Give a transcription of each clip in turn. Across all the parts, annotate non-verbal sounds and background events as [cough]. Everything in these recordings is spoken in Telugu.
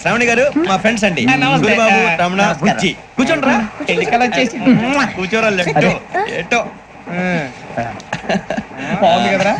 శ్రావణి గారు మా ఫ్రెండ్స్ అండి. గురుబాబు రమణ. బుజ్జి. కూర్చోండి. రా ఎన్నికలు వచ్చేసి కూర్చోరా బాగుంది కదరా?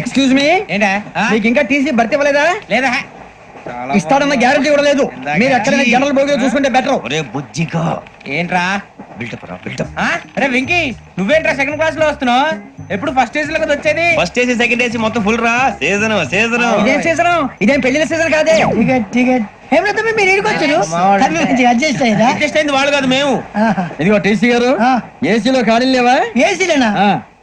ఎక్స్క్యూజ్ మీ ఏంటా? మీకు ఇంకా టీసీ భర్తీ ఇవ్వలేదా? లేదా? ఇస్తాడన్న గ్యారంటీ కూడా లేదు. మీరు ఎక్కడైనా జనరల్ బోగిలో చూసుకుంటే బెటర్ ఒరే బుజ్జిగా. ఏంట్రా? బిల్డప్ రా బిల్డప్ ఆ? అరే వెంకీ నువ్వేంట్రా సెకండ్ క్లాస్లో వస్తున్నావు? ఎప్పుడు ఫస్ట్ ఏజ్లో కదా వచ్చేది? ఫస్ట్ ఏసీ సెకండ్ ఏసీ మొత్తం ఫుల్ రా. సీజన్ సీజన్ ఇదేం సీజన్ ఇదేం పెళ్ళిన సీజన్ కాదే? టికెట్ టికెట్ ఏమిటో మీరు ఇడికి వచ్చారు. అడ్జస్ట్ అయ్యారా? అడ్జస్ట్ అయింది వాళ్ళు కాదు మేము. ఇదిగో టీసీ గారు. ఏసీలో ఖాళీ లేవా? ఏసీలేనా? ఆ.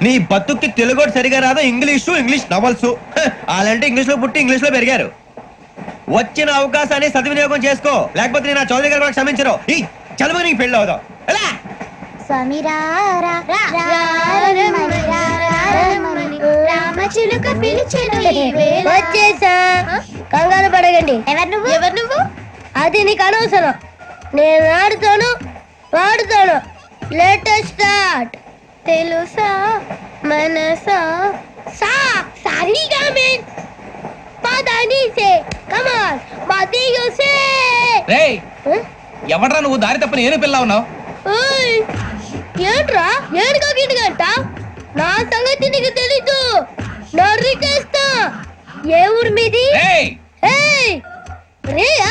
నీ బతుక్కి తెలుగు సరిగా రాదు ఇంగ్లీషు ఇంగ్లీష్ నవల్స్ వాళ్ళంటే ఇంగ్లీష్లో పుట్టి ఇంగ్లీష్లో పెరిగారు వచ్చిన అవకాశాన్ని సద్వినియోగం చేసుకో లేకపోతే నేను ఆ చౌదరి గారు కూడా క్షమించరు ఈ చదువు నీకు పెళ్ళి అవుదాం ఎలా. వచ్చేసా కంగారు పడగండి ఎవరు నువ్వు ఎవరు నువ్వు అది నీకు అనవసరం నేను ఆడుతాను వాడుతాను లేటెస్ట్ స్టార్ట్ తెలుసా? మనసా? సా సారీగా మీన్ పదని సే కమాన్ మదియో సే రేయ్ ఎవడ్రా నువ్వు? దారి తప్పని ఏను పిల్ల ఉన్నావు? ఓయ్ ఏంట్రా? ఏడుగా గిడుగంట నా సంగతి నీకు తెలీదు. నరికేస్తా ఏ ఊరు మీది? రేయా. రేయా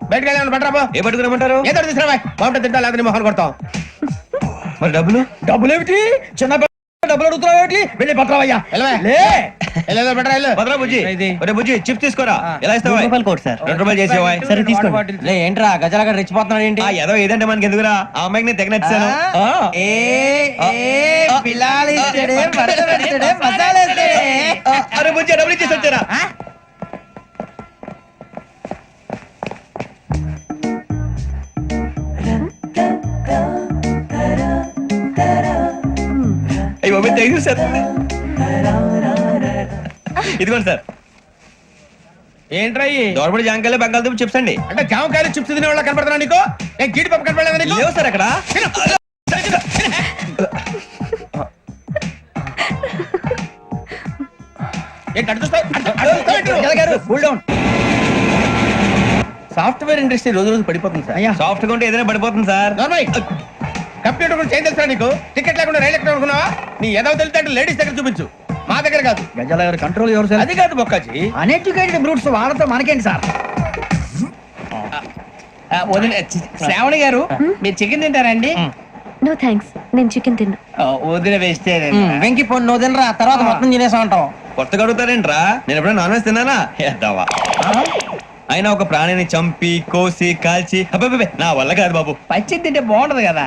బయటకు వెళ్ళాను బట్రా పో. ఏ పట్టుకురమ్మంటారు ఏదో తీసుకురావా? బాగుంటుంది తింటా లేదా నీ మొహన్ కొడతాం మరి డబ్బులు? డబ్బులు ఏమిటి చిన్న డబ్బులు అడుగుతున్నావు ఏమిటి? వెళ్ళి పట్టరావయ్యా చిప్స్ తీసుకోరా. ఎలా ఇస్తావా రెండు రూపాయలు చేసేవా? సరే తీసుకోండి. లే, ఏంట్రా గజాల గారు రెచ్చిపోతున్నాడు ఏంటి? ఆ ఏదో ఏదంటే మనకి ఎందుకురా? ఆ అమ్మాయికి నేను తెగ నచ్చాను అరే బుజ్జి డబ్బులు ఇచ్చేసి వచ్చారా? యూ సార్. ఇదిగోండి సార్. ఏంట్రా ఇయి? దోరబడి జాంకాయలు బంగాళదుంప చిప్స్ అండి. అంటే జామకాయలు చిప్స్ తినే వాళ్ళ కనపడుతున్నా నీకు? నేను గీడి పప్పు కనపడలేదా నీకు? లేవు సార్ అక్కడ. సాఫ్ట్వేర్ ఇండస్ట్రీ రోజు రోజు పడిపోతుంది సార్. అయ్యా. సాఫ్ట్గా ఉంటే ఏదైనా పడిపోతుంది సార్. కంప్యూటర్ గురించి ఏం తెలుసా నీకు? టికెట్ లేకుండా రైలు ఎక్కడ అనుకున్నావా? నీ ఏదో తెలితే లేడీస్ దగ్గర చూపించు. మా దగ్గర కాదు. గజాల గారు కంట్రోల్ ఎవరు సార్? అది కాదు బొక్కాజీ. అన్ఎడ్యుకేటెడ్ బ్రూట్స్ వాళ్ళతో మనకేంటి సార్? శ్రావణి గారు మీరు చికెన్ తింటారండి? నో థ్యాంక్స్ నేను చికెన్ తిన్నా. వదిన వేస్తే వెంకి పొన్ను తినరా. తర్వాత మొత్తం తినేసా ఉంటాం. కొత్తగా అడుగుతారేంట్రా? నేను ఎప్పుడైనా నాన్ వెజ్ తిన్నానా ఎద్దావా అయినా ఒక ప్రాణిని చంపి కోసి కాల్చి. అబ్బబ్బబ్బే, నా వల్ల కాదు బాబు. పచ్చి తింటే బాగుంటది కదా.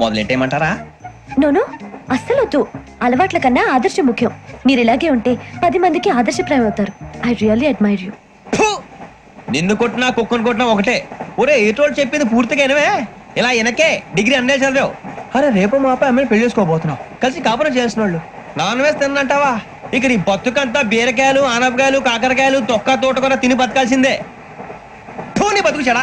మొదలెట్టేయమంటారా? నో నో అస్సలు వద్దు అలవాట్ల కన్నా ఆదర్శం ముఖ్యం. మీరు ఇలాగే ఉంటే పది మందికి ఆదర్శప్రాయం అవుతారు ఐ రియల్లీ అడ్మైర్ యూ! నిన్ను కొట్టినా కుక్కను కొట్టినా ఒకటే. ఒరే ఏటోళ్ళు చెప్పింది పూర్తిగా వినవే? ఇలా వెనకే డిగ్రీ అన్నే చదివావు. అరే రేపు మా అబ్బాయి అమ్మని పెళ్ళి చేసుకోబోతున్నావు కలిసి కాపురం చేసిన వాళ్ళు నాన్ వేసి తిన్నంటావా? ఇక నీ బతుకంతా బీరకాయలు ఆనపకాయలు కాకరకాయలు తొక్క తోట కూడా తిని బతకాల్సిందే. నీ బతుకు చెడా.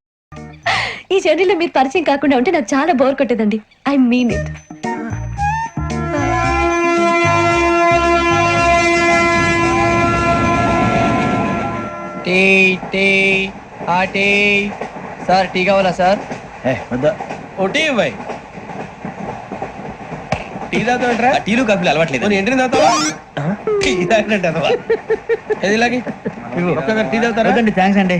ఈ జర్నీలో మీరు పరిచయం కాకుండా ఉంటే నాకు చాలా bore కొట్టేదండి. I mean it tea tea ఆ టీ. సార్ టీ కావాలా సార్? ఏ వద్దా. ఒకటి ఇవ్వాయి టీ తాగుతాంట్రా టీలు కాఫీలు అలవాట్లేదు. నేను ఎంట్రీ తాగుతావా? టీ తాగినట్టు అదవా. ఏది ఇలాగే? ఒక్కగారు టీ తాగుతారా? థ్యాంక్స్ అండి?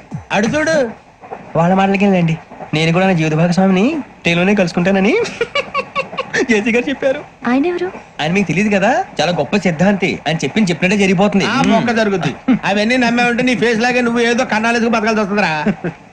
అడు చూడు. వాళ్ళ మాటలకి వెళ్ళండి. నేను కూడా నా జీవిత భాగస్వామిని ట్రైన్లోనే కలుసుకుంటానని [laughs] జేసీ గారు చెప్పారు. ఆయన ఎవరు? ఆయన మీకు తెలియదు కదా చాలా గొప్ప సిద్ధాంతి అని చెప్పింది చెప్పినట్టే జరిగిపోతుంది. ఆ మొక్క జరుగుద్ది. అవన్నీ నమ్మే ఉంటే నీ ఫేస్ లాగే నువ్వు ఏదో కన్నాలేసుకు బతకాల్సి వస్తుందిరా. [laughs]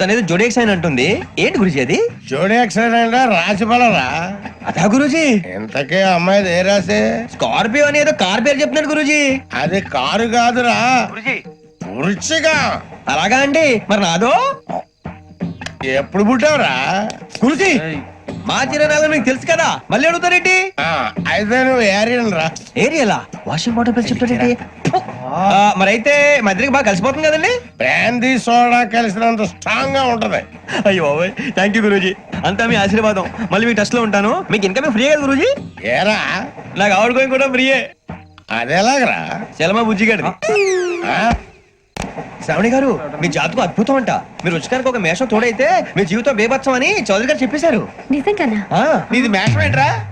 తనేదో జోడేక్స్ అని అంటుంది. ఏంటి గురుజీ అది? జోడి యాక్సిడెంట్ రాసి రా అదా గురుజీ. ఇంతకీ అమ్మాయిది ఏ రాసి స్కార్పియో అని ఏదో కార్ పేరు చెప్తున్నాడు గురుజీ. అది కారు కాదురా. పురుచిగా. అలాగా అండి. మరి నాదో? ఎప్పుడు పుట్టావురా? కురుసి మా చిరనాలు మీకు తెలుసు కదా. మళ్ళీ అడుగుతారేంటి? ఆ, అయితే నువ్వు ఏరియన్ రా ఏరియలా? వాషింగ్ వాటర్ బిల్ చెప్తాడేంటి? మరి అయితే మధ్యకి బాగా కలిసిపోతుంది కదండి? బ్రాందీ సోడా కలిసినంత స్ట్రాంగ్గా ఉంటది. అయ్యో థ్యాంక్ యూ గురూజీ. అంతా మీ ఆశీర్వాదం. మళ్ళీ మీ టెస్ట్లో ఉంటాను. మీకు ఇంకా ఫ్రీ కదా గురూజీ? ఏరా? నాకు ఆవిడ గోయింగ్ కూడా ఫ్రీయే. అదేలాగరా చలమా బుజ్జి గారి ఆ? శ్రావణి గారు మీ జాతకం అద్భుతం అంట. మీరు రుచికానికి ఒక మేషం తోడైతే మీ జీవితం బేబత్సం అని చౌదరి గారు చెప్పేశారు. నిజంగానా? ఆ, నీది మేషం ఏంట్రా?